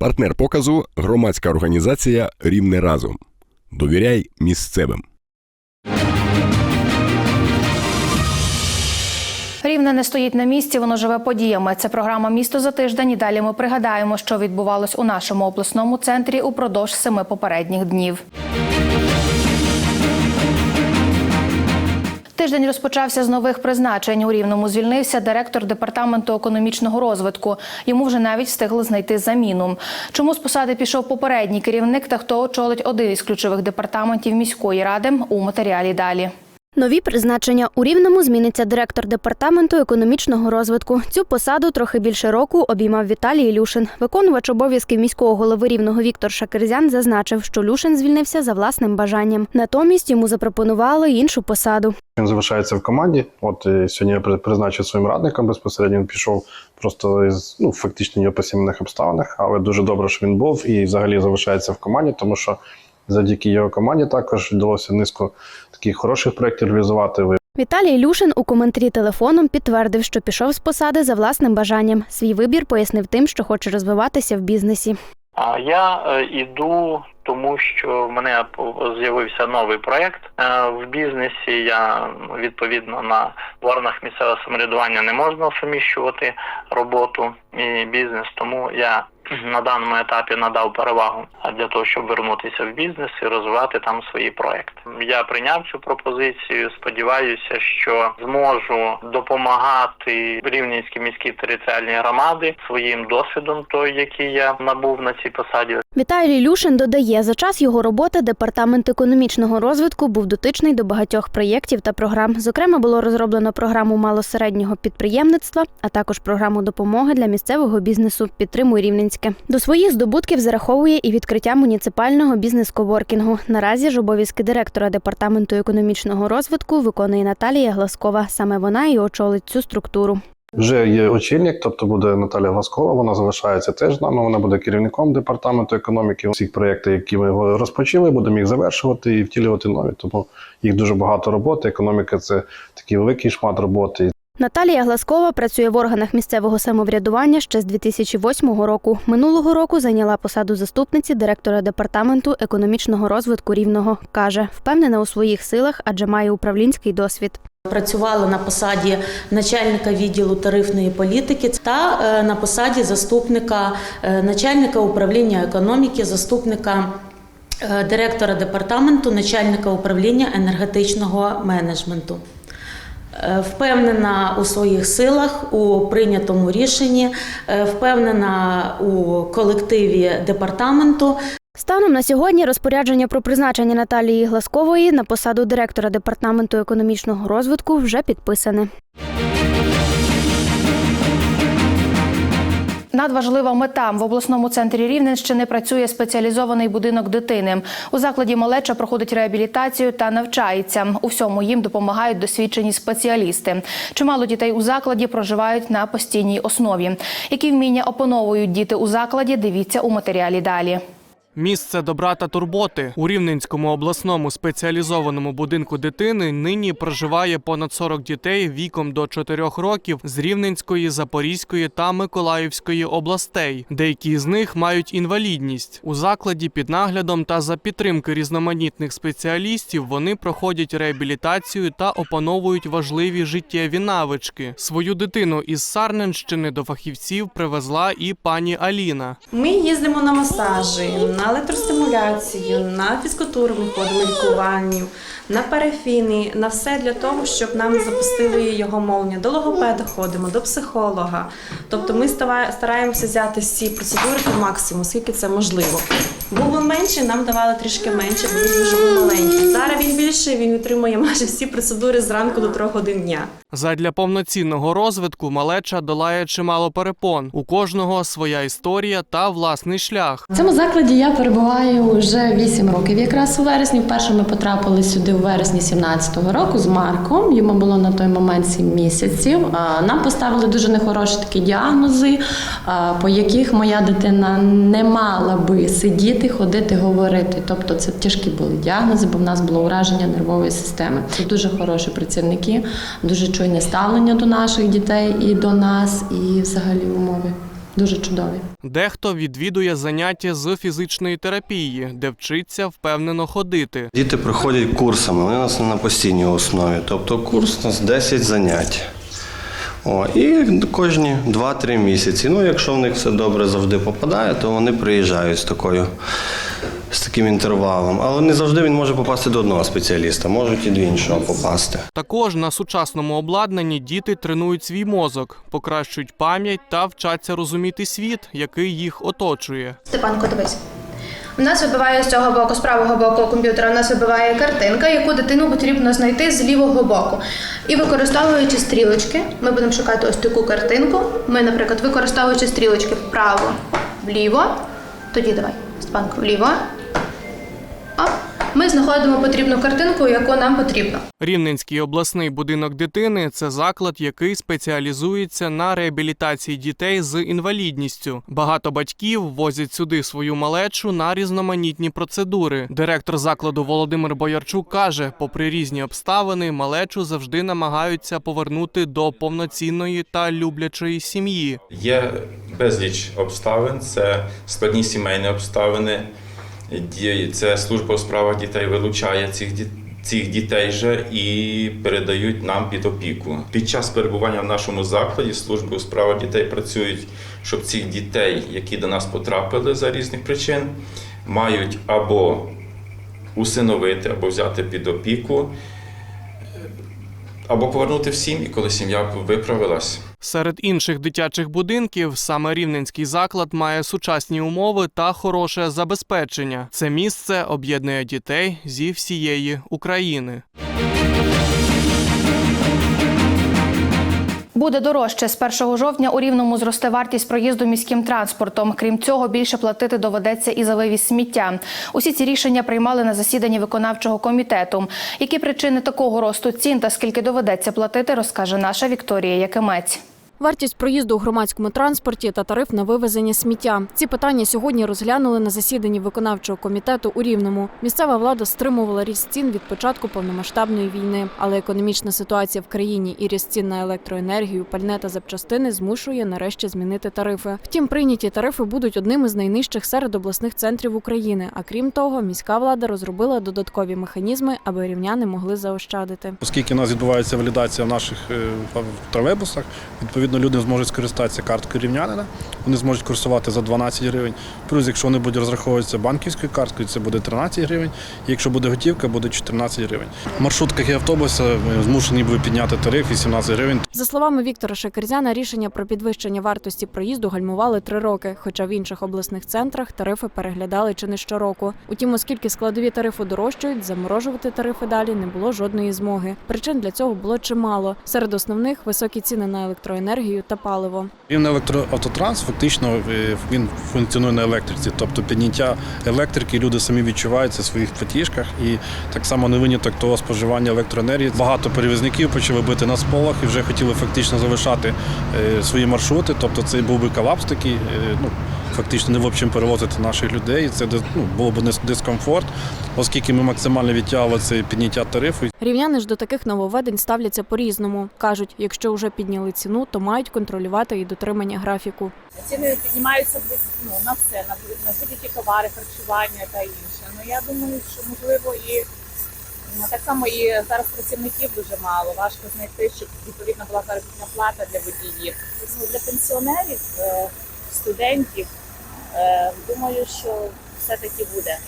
Партнер показу громадська організація Рівне разом. Довіряй місцевим. Рівне не стоїть на місці, воно живе подіями. Це програма Місто за тиждень. І далі ми пригадаємо, що відбувалось у нашому обласному центрі упродовж семи попередніх днів. Тиждень розпочався з нових призначень. У Рівному звільнився директор департаменту економічного розвитку. Йому вже навіть встигли знайти заміну. Чому з посади пішов попередній керівник та хто очолить один із ключових департаментів міської ради у матеріалі далі. Нові призначення у Рівному зміниться директор департаменту економічного розвитку. Цю посаду трохи більше року обіймав Віталій Ілюшин. Виконувач обов'язків міського голови Рівного Віктор Шакирзян зазначив, що Люшин звільнився за власним бажанням. Натомість йому запропонували іншу посаду. Він залишається в команді. От сьогодні я призначив своїм радником безпосередньо. Він пішов просто із ну фактично по сімейних обставинах, але дуже добре, що він був і взагалі залишається в команді, тому що завдяки його команді також вдалося низку таких хороших проєктів реалізувати. Віталій Ілюшин у коментарі телефоном підтвердив, що пішов з посади за власним бажанням. Свій вибір пояснив тим, що хоче розвиватися в бізнесі. А я е, іду, тому що в мене по- з'явився новий проект Е, в бізнесі. Я відповідно на в органах місцевого самоврядування не можна суміщувати роботу і бізнес, тому я на даному етапі надав перевагу для того, щоб вернутися в бізнес і розвивати там свої проекти. Я прийняв цю пропозицію. Сподіваюся, що зможу допомагати Рівненській міській територіальній громади своїм досвідом, той, який я набув на цій посаді. Віталій Ілюшин додає, за час його роботи департамент економічного розвитку був дотичний до багатьох проєктів та програм. Зокрема, було розроблено програму малосереднього підприємництва, а також програму допомоги для місцевого бізнесу Підтримуй Рівненське. До своїх здобутків зараховує і відкриття муніципального бізнес-коворкінгу. Наразі ж обов'язки директора департаменту економічного розвитку виконує Наталія Гласкова. Саме вона і очолить цю структуру. Вже є очільник, тобто буде Наталя Гласкова. Вона залишається теж з нами. Вона буде керівником департаменту економіки. Всіх проєктів, які ми розпочали, будемо їх завершувати і втілювати нові. Тому їх дуже багато роботи. Економіка це такий великий шмат роботи. Наталія Гласкова працює в органах місцевого самоврядування ще з 2008 року. Минулого року зайняла посаду заступниці директора департаменту економічного розвитку рівного. каже, впевнена у своїх силах, адже має управлінський досвід. Працювала на посаді начальника відділу тарифної політики та е, на посаді заступника е, начальника управління економіки, заступника е, директора департаменту, начальника управління енергетичного менеджменту. Впевнена у своїх силах, у прийнятому рішенні, впевнена у колективі департаменту. Станом на сьогодні розпорядження про призначення Наталії Гласкової на посаду директора департаменту економічного розвитку вже підписане. Надважлива мета в обласному центрі Рівненщини працює спеціалізований будинок дитини. У закладі малеча проходить реабілітацію та навчається. У всьому їм допомагають досвідчені спеціалісти. Чимало дітей у закладі проживають на постійній основі. Які вміння опановують діти у закладі? Дивіться у матеріалі далі. Місце добра та турботи у Рівненському обласному спеціалізованому будинку дитини нині проживає понад 40 дітей віком до 4 років з Рівненської, Запорізької та Миколаївської областей. Деякі з них мають інвалідність. У закладі під наглядом та за підтримки різноманітних спеціалістів вони проходять реабілітацію та опановують важливі життєві навички. Свою дитину із Сарненщини до фахівців привезла і пані Аліна. Ми їздимо на масажі, на електростимуляцію, на фізкультуру ми ходимо лікуванню, на парафіни, на все для того, щоб нам запустили його мовлення. До логопеда ходимо, до психолога. Тобто ми стараємося взяти всі процедури по максимуму, скільки це можливо. Був він менший, нам давали трішки менше, бо він дуже був маленький. Зараз він більший, він витримує майже всі процедури зранку до трьох годин дня. Задля повноцінного розвитку малеча долає чимало перепон. У кожного своя історія та власний шлях. В цьому закладі я перебуваю вже 8 років. Якраз у вересні вперше ми потрапили сюди у вересні 17-го року з Марком. Йому було на той момент 7 місяців. Нам поставили дуже нехороші такі діагнози, по яких моя дитина не мала би сидіти, ходити, говорити. Тобто це тяжкі були діагнози, бо в нас було ураження нервової системи. Це дуже хороші працівники, дуже чуйне ставлення до наших дітей і до нас, і взагалі умови. Дуже чудові. Дехто відвідує заняття з фізичної терапії, де вчиться впевнено ходити. Діти проходять курсами, вони у нас не на постійній основі. Тобто курс у нас 10 занять. О, і кожні 2-3 місяці. Ну, якщо в них все добре завжди попадає, то вони приїжджають з такою. З таким інтервалом, але не завжди він може попасти до одного спеціаліста, можуть і до іншого попасти. Також на сучасному обладнанні діти тренують свій мозок, покращують пам'ять та вчаться розуміти світ, який їх оточує. Степанко, дивись. У нас вибиває з цього боку, з правого боку комп'ютера, у нас вибиває картинка, яку дитину потрібно знайти з лівого боку. І використовуючи стрілочки, ми будемо шукати ось таку картинку. Ми, наприклад, використовуючи стрілочки вправо, вліво, тоді давай, Степанко, вліво. Ми знаходимо потрібну картинку, яку нам потрібно. Рівненський обласний будинок дитини це заклад, який спеціалізується на реабілітації дітей з інвалідністю. Багато батьків возять сюди свою малечу на різноманітні процедури. Директор закладу Володимир Боярчук каже, попри різні обставини, малечу завжди намагаються повернути до повноцінної та люблячої сім'ї. Є безліч обставин, це складні сімейні обставини. Це служба у справах дітей вилучає цих дітей. Цих дітей же і передають нам під опіку. Під час перебування в нашому закладі служби у справах дітей працюють, щоб цих дітей, які до нас потрапили за різних причин, мають або усиновити, або взяти під опіку, або повернути в сім'ї, коли сім'я виправилась. Серед інших дитячих будинків саме рівненський заклад має сучасні умови та хороше забезпечення. Це місце об'єднує дітей зі всієї України. Буде дорожче з 1 жовтня у рівному зросте вартість проїзду міським транспортом. Крім цього, більше платити доведеться і за вивіз сміття. Усі ці рішення приймали на засіданні виконавчого комітету. Які причини такого росту цін та скільки доведеться платити, розкаже наша Вікторія Якимець. Вартість проїзду у громадському транспорті та тариф на вивезення сміття. Ці питання сьогодні розглянули на засіданні виконавчого комітету у Рівному. Місцева влада стримувала ріст цін від початку повномасштабної війни, але економічна ситуація в країні і ріст цін на електроенергію, пальне та запчастини змушує нарешті змінити тарифи. Втім, прийняті тарифи будуть одними з найнижчих серед обласних центрів України. А крім того, міська влада розробила додаткові механізми, аби рівняни могли заощадити. Оскільки у нас відбувається валідація в наших е, тролейбусах, відповідно люди зможуть скористатися карткою рівнянина, вони зможуть курсувати за 12 гривень. Плюс, якщо вони будуть розраховуватися банківською карткою, це буде 13 гривень. Якщо буде готівка, буде 14 гривень. В маршрутках і автобусах е, змушені будуть підняти тариф 18 гривень. За словами Віктора Шекерзяна, рішення про підвищення вартості проїзду гальмували три роки, хоча в інших обласних центрах тарифи переглядали чи не щороку. Утім, оскільки складові тарифу дорожчають, заморожувати тарифи далі не було жодної змоги. Причин для цього було чимало. Серед основних високі ціни на електроенергію та паливо. Рівне електроавтотранс фактично е, він функціонує на електриці, тобто підняття електрики люди самі відчувають це в своїх платіжках, і так само не виняток того споживання електроенергії. Багато перевізників почали бити на сполох і вже хотіли фактично залишати е, свої маршрути. Тобто це був би колапс такий. е, Ну фактично не в общем перевозити наших людей. Це ну, було б дис- дискомфорт, оскільки ми максимально відтягували це підняття тарифу. Рівняни ж до таких нововведень ставляться по-різному. кажуть, якщо вже підняли ціну, то мають контролювати і дотримання графіку. Ціни піднімаються ну, на все, на, на будь-які товари, харчування та інше. Ну я думаю, що можливо і ну, так само і зараз працівників дуже мало. Важко знайти, щоб відповідно була заробітна плата для водіїв. Ну, для пенсіонерів, е, студентів, е, думаю, що все-таки буде.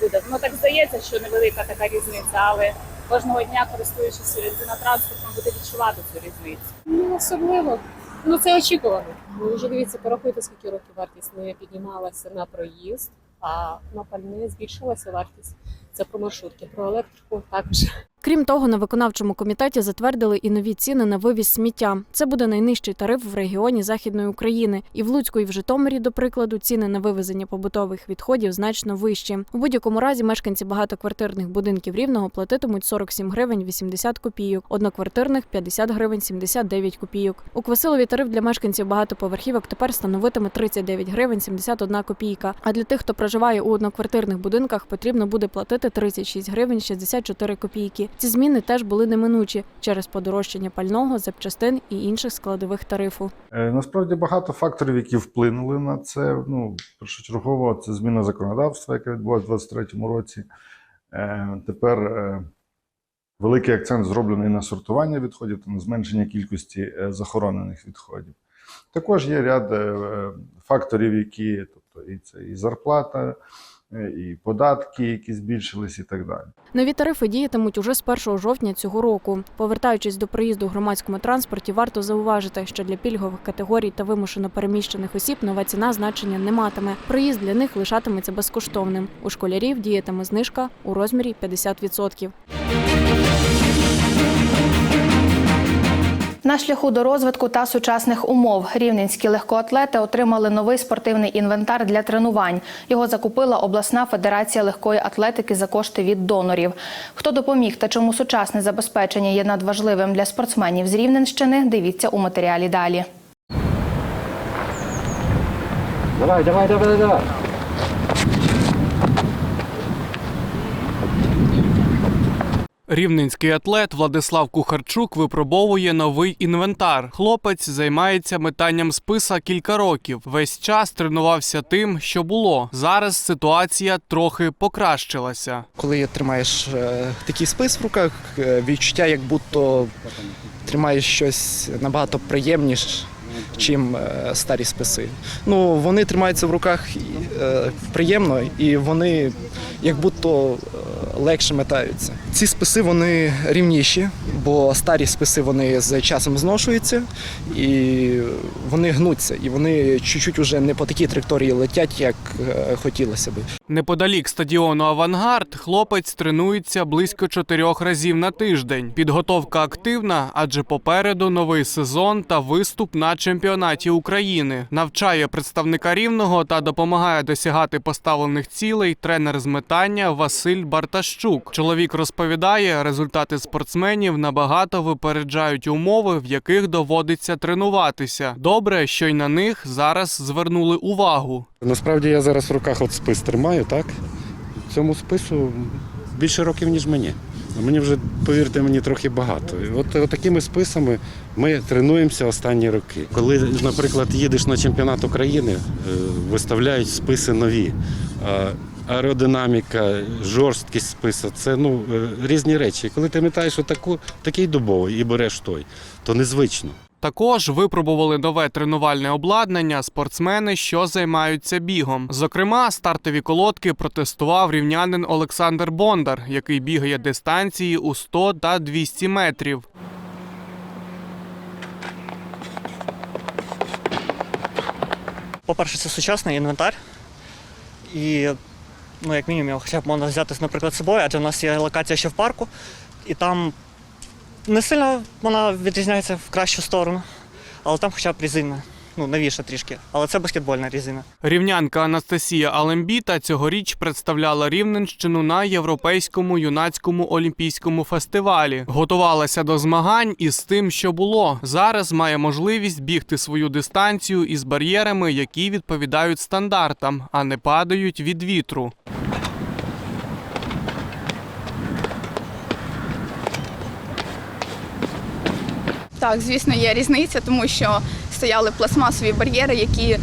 буде. Ну так здається, що невелика така різниця, але кожного дня користуючись транспортом, буде відчувати цю різницю. Ну, особливо. Ну, це очікувано. Ви вже дивіться, порахуйте, скільки років вартість не піднімалася на проїзд, а на пальне збільшилася вартість. Це про маршрутки, про електрику також. Крім того, на виконавчому комітеті затвердили і нові ціни на вивіз сміття. Це буде найнижчий тариф в регіоні Західної України. І в Луцьку, і в Житомирі, до прикладу, ціни на вивезення побутових відходів значно вищі. У будь-якому разі мешканці багатоквартирних будинків рівного платитимуть 47 гривень 80 копійок, одноквартирних 50 гривень 79 копійок. У Квасилові тариф для мешканців багатоповерхівок тепер становитиме 39 гривень 71 копійка. А для тих, хто проживає у одноквартирних будинках, потрібно буде платити 36 гривень 64 копійки. Ці зміни теж були неминучі через подорожчання пального, запчастин і інших складових тарифу. Е, Насправді багато факторів, які вплинули на це. Ну, першочергово, це зміна законодавства, яке відбулося у 2023 році. Е, Тепер е, великий акцент зроблений на сортування відходів та на зменшення кількості захоронених відходів. Також є ряд факторів, які, тобто і це і зарплата, і податки, які збільшились, і так далі. Нові тарифи діятимуть уже з 1 жовтня цього року. Повертаючись до проїзду в громадському транспорті, варто зауважити, що для пільгових категорій та вимушено переміщених осіб нова ціна значення не матиме. Проїзд для них лишатиметься безкоштовним. У школярів діятиме знижка у розмірі 50%. На шляху до розвитку та сучасних умов рівненські легкоатлети отримали новий спортивний інвентар для тренувань. Його закупила обласна федерація легкої атлетики за кошти від донорів. Хто допоміг та чому сучасне забезпечення є надважливим для спортсменів з Рівненщини? Дивіться у матеріалі далі. Давай, давай, давай, давай. Рівненський атлет Владислав Кухарчук випробовує новий інвентар. Хлопець займається метанням списа кілька років. Весь час тренувався тим, що було. Зараз ситуація трохи покращилася. Коли тримаєш е, такий спис в руках, е, відчуття, як будто тримаєш щось набагато приємніше, чим е, старі списи. Ну, вони тримаються в руках е, приємно, і вони як будто е, легше метаються. Ці списи вони рівніші, бо старі списи вони з часом зношуються і вони гнуться, і вони чуть-чуть уже не по такій траєкторії летять, як хотілося би. Неподалік стадіону Авангард хлопець тренується близько чотирьох разів на тиждень. Підготовка активна, адже попереду новий сезон та виступ на чемпіонаті України. Навчає представника рівного та допомагає досягати поставлених цілей тренер з метання Василь Бартащук. Чоловік розповідає, результати спортсменів набагато випереджають умови, в яких доводиться тренуватися. Добре, що й на них зараз звернули увагу. Насправді я зараз в руках от спис тримаю, так? Цьому спису більше років, ніж мені. Мені вже, повірте мені, трохи багато. От, от такими списами ми тренуємося останні роки. Коли, наприклад, їдеш на чемпіонат України, е, виставляють списи нові. Аеродинаміка, жорсткість списа це ну, е, різні речі. Коли ти метаєш отаку, такий дубовий і береш той, то незвично. Також випробували нове тренувальне обладнання спортсмени, що займаються бігом. Зокрема, стартові колодки протестував рівнянин Олександр Бондар, який бігає дистанції у 100 та 200 метрів. По-перше, це сучасний інвентар. І, ну, як мінімум, хоча б можна взяти, наприклад, з собою, адже у нас є локація ще в парку, і там не сильно вона відрізняється в кращу сторону, але там хоча б резина. Ну, новіша трішки, але це баскетбольна резина. Рівнянка Анастасія Алембіта цьогоріч представляла Рівненщину на європейському юнацькому олімпійському фестивалі. Готувалася до змагань із тим, що було. Зараз має можливість бігти свою дистанцію із бар'єрами, які відповідають стандартам, а не падають від вітру. Так, звісно, є різниця, тому що стояли пластмасові бар'єри, які, е,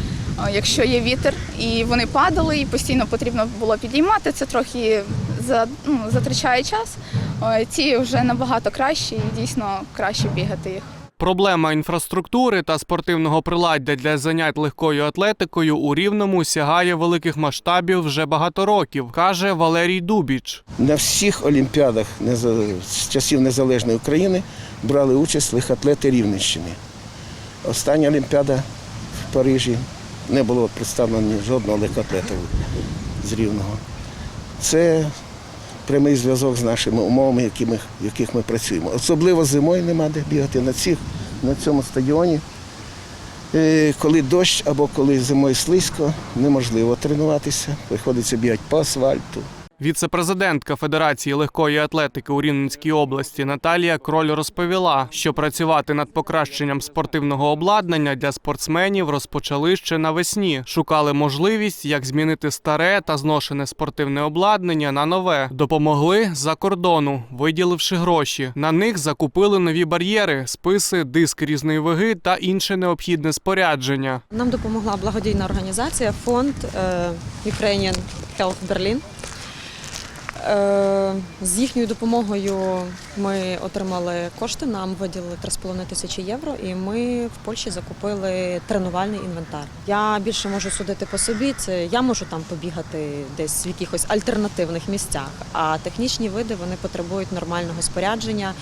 якщо є вітер, і вони падали, і постійно потрібно було підіймати, це трохи за, ну, затрачає час. Е, Ці вже набагато кращі і дійсно краще бігати їх. Проблема інфраструктури та спортивного приладдя для занять легкою атлетикою у Рівному сягає великих масштабів вже багато років, каже Валерій Дубіч. На всіх олімпіадах з часів незалежної України брали участь легкоатлети Рівненщини. Остання олімпіада в Парижі не було представлено жодного легкоатлета з Рівного. Це прямий зв'язок з нашими умовами, які ми- в яких ми працюємо. Особливо зимою нема де бігати на, цих, на цьому стадіоні. Е, Коли дощ або коли зимою слизько, неможливо тренуватися, приходиться бігати по асфальту. Віце-президентка Федерації легкої атлетики у Рівненській області Наталія Кроль розповіла, що працювати над покращенням спортивного обладнання для спортсменів розпочали ще навесні. Шукали можливість, як змінити старе та зношене спортивне обладнання на нове. Допомогли за кордону, виділивши гроші. На них закупили нові бар'єри, списи, диски різної ваги та інше необхідне спорядження. Нам допомогла благодійна організація фонд е, Ukrainian Health Berlin. Е, З їхньою допомогою ми отримали кошти, нам виділили 3,5 тисячі євро, і ми в Польщі закупили тренувальний інвентар. Я більше можу судити по собі. Це я можу там побігати десь в якихось альтернативних місцях. А технічні види вони потребують нормального спорядження,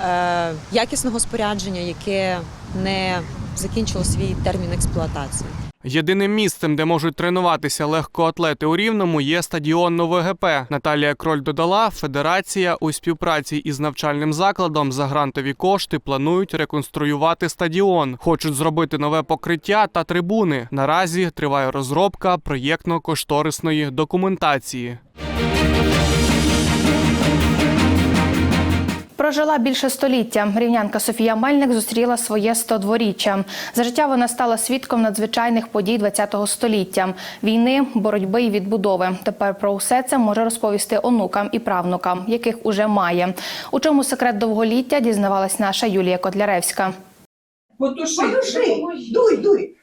е, якісного спорядження, яке не закінчило свій термін експлуатації. Єдиним місцем, де можуть тренуватися легкоатлети у Рівному, є стадіон НовГП. Наталія Кроль додала, федерація у співпраці із навчальним закладом за грантові кошти планують реконструювати стадіон. Хочуть зробити нове покриття та трибуни. Наразі триває розробка проєктно-кошторисної документації. Прожила більше століття. Рівнянка Софія Мельник зустріла своє 102-річчя. За життя вона стала свідком надзвичайних подій ХХ століття: війни, боротьби і відбудови. Тепер про усе це може розповісти онукам і правнукам, яких уже має. У чому секрет довголіття дізнавалась наша Юлія Котляревська. Потуши, дуй, дуй.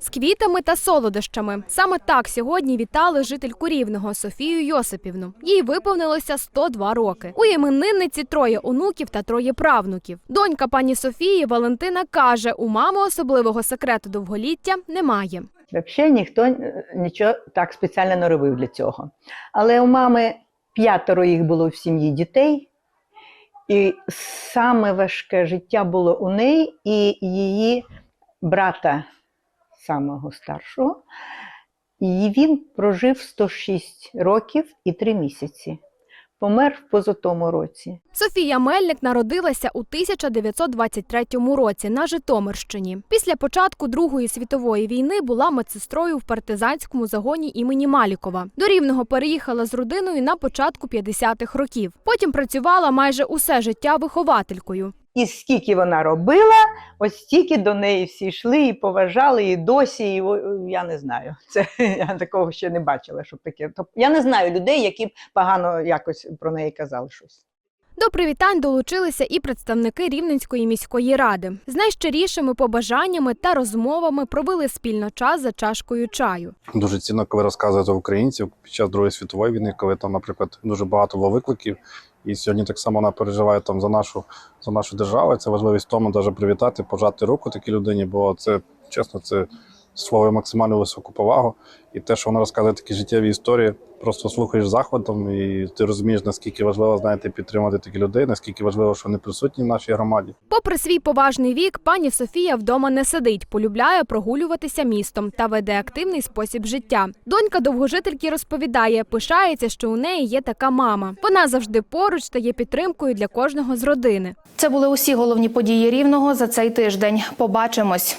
З квітами та солодощами. Саме так сьогодні вітали жительку Рівного Софію Йосипівну. Їй виповнилося 102 роки. У іменинниці троє онуків та троє правнуків. Донька пані Софії Валентина каже: у мами особливого секрету довголіття немає. Взагалі ніхто е, нічого так спеціально не робив для цього. Але у мами п'ятеро їх було в сім'ї дітей, і саме важке життя було у неї і її брата, самого старшого. І він прожив 106 років і 3 місяці. Помер в позатому році. Софія Мельник народилася у 1923 році на Житомирщині. Після початку Другої світової війни була медсестрою в партизанському загоні імені Малікова. До Рівного переїхала з родиною на початку 50-х років. Потім працювала майже усе життя вихователькою. І скільки вона робила, ось стільки до неї всі йшли і поважали, і досі, і я не знаю. Це я такого ще не бачила, щоб таке. Тобто я не знаю людей, які б погано якось про неї казали щось. До привітань долучилися і представники Рівненської міської ради. З найщирішими побажаннями та розмовами провели спільно час за чашкою чаю. Дуже цінно, коли розказуєте українців під час Другої світової війни, коли там, наприклад, дуже багато було викликів. І сьогодні так само вона переживає там за нашу за нашу державу. Це важливість тому, навіть привітати, пожати руку такій людині, бо це чесно, це слово максимально високу повагу. І те, що вона розказує такі життєві історії, просто слухаєш захватом, і ти розумієш, наскільки важливо знаєте, підтримати такі людей, наскільки важливо, що вони присутні в нашій громаді. Попри свій поважний вік, пані Софія вдома не сидить, полюбляє прогулюватися містом та веде активний спосіб життя. Донька довгожительки розповідає, пишається, що у неї є така мама. Вона завжди поруч та є підтримкою для кожного з родини. Це були усі головні події рівного за цей тиждень. Побачимось.